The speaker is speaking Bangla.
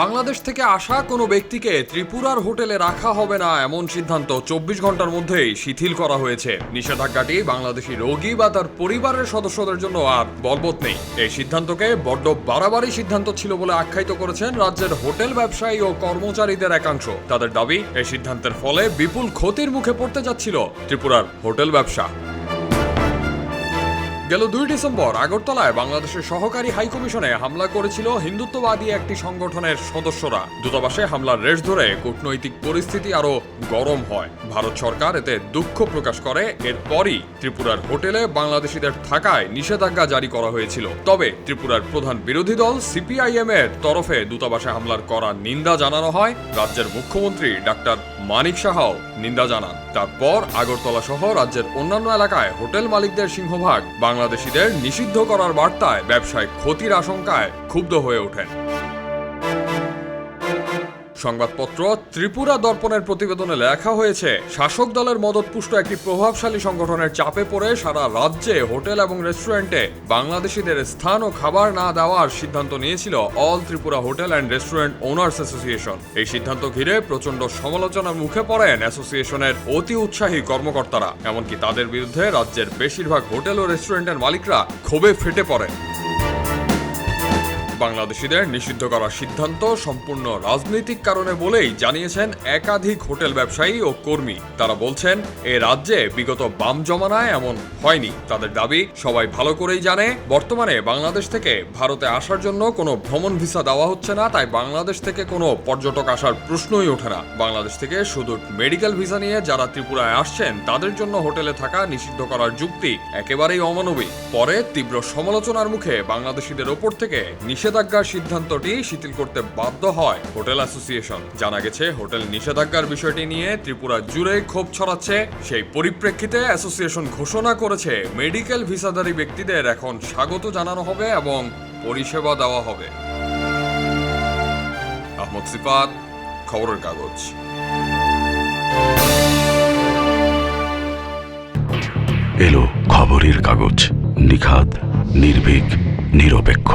বাংলাদেশ থেকে আসা কোনো ব্যক্তিকে ত্রিপুরার হোটেলে রাখা হবে না এমন সিদ্ধান্ত চব্বিশ ঘণ্টার মধ্যেই শিথিল করা হয়েছে। নিষেধাজ্ঞাটি বাংলাদেশি রোগী বা তার পরিবারের সদস্যদের জন্য আর বলবৎ নেই। এই সিদ্ধান্তকে বড্ড বাড়াবাড়ি সিদ্ধান্ত ছিল বলে আখ্যায়িত করেছেন রাজ্যের হোটেল ব্যবসায়ী ও কর্মচারীদের একাংশ। তাদের দাবি, এই সিদ্ধান্তের ফলে বিপুল ক্ষতির মুখে পড়তে যাচ্ছিল ত্রিপুরার হোটেল ব্যবসা। গেল দুই ডিসেম্বর, আগরতলায় বাংলাদেশের সহকারী হাইকমিশনে হামলা করেছিল হিন্দুত্ববাদী একটি সংগঠনের সদস্যরা। দূতাবাসে হামলার রেশ ধরে কূটনৈতিক পরিস্থিতি আরও গরম হয়। ভারত সরকার এতে দুঃখ প্রকাশ করে, এরপরই ত্রিপুরার হোটেলে বাংলাদেশিদের থাকায় নিষেধাজ্ঞা জারি করা হয়েছিল। তবে ত্রিপুরার প্রধান বিরোধী দল সিপিআইএম এর তরফে দূতাবাসে হামলার করা নিন্দা জানানো হয়। রাজ্যের মুখ্যমন্ত্রী ডাক্তার মানিক সাহাও নিন্দা জানান। তারপর আগরতলা সহ রাজ্যের অন্যান্য এলাকায় হোটেল মালিকদের সিংহভাগ বাংলাদেশিদের নিষিদ্ধ করার বার্তায় ব্যবসায় ক্ষতির আশঙ্কায় ক্ষুব্ধ হয়ে ওঠেন। সংবাদপত্র ত্রিপুরা দর্পণের প্রতিবেদনে লেখা হয়েছে, শাসক দলের মদতপুষ্ট একটি প্রভাবশালী সংগঠনের চাপে পড়ে সারা রাজ্যে হোটেল এবং রেস্টুরেন্টে বাংলাদেশিদের স্থান ও খাবার না দেওয়ার সিদ্ধান্ত নিয়েছিল all Tripura hotel and restaurant owners association. এই সিদ্ধান্ত ঘিরে প্রচণ্ড সমালোচনার মুখে পড়েন অ্যাসোসিয়েশনের অতি উৎসাহী কর্মকর্তারা, এমনকি তাদের বিরুদ্ধে রাজ্যের বেশিরভাগ হোটেল ও রেস্টুরেন্টের মালিকরা ক্ষোভে ফেটে পড়েন। বাংলাদেশিদের নিষিদ্ধ করার সিদ্ধান্ত সম্পূর্ণ রাজনৈতিক কারণে বলেই জানিয়েছেন একাধিক হোটেল ব্যবসায়ী ও কর্মী। তারা বলছেন, এ রাজ্যে বিগত বাম জমানায় এমন হয়নি। তাদের দাবি, সবাই ভালো করেই জানে, বর্তমানে বাংলাদেশ থেকে ভারতে আসার জন্য কোনো ভ্রমণ ভিসা দেওয়া হচ্ছে না, তাই বাংলাদেশ থেকে কোনো পর্যটক আসার প্রশ্নই ওঠে না। বাংলাদেশ থেকে শুধু মেডিকেল ভিসা নিয়ে যারা ত্রিপুরায় আসছেন, তাদের জন্য হোটেলে থাকা নিষিদ্ধ করার যুক্তি একেবারেই অমানবিক। পরে তীব্র সমালোচনার মুখে বাংলাদেশিদের ওপর থেকে নিষেধাজ্ঞার সিদ্ধান্তটি শিথিল করতে বাধ্য হয় হোটেল অ্যাসোসিয়েশন। জানা গেছে, হোটেল নিষেধাজ্ঞার বিষয়টি নিয়ে ত্রিপুরা জুড়ে ক্ষোভ ছড়াচ্ছে। সেই পরিপ্রেক্ষিতে অ্যাসোসিয়েশন ঘোষণা করেছে, মেডিকেল ভিসাধারী ব্যক্তিদের এখন স্বাগত জানানো হবে এবং পরিষেবা দেওয়া হবে। আহমদ সিফাত, খবরের কাগজ। এলো খবরের কাগজ, নিখাদ, নির্ভীক, নিরপেক্ষ।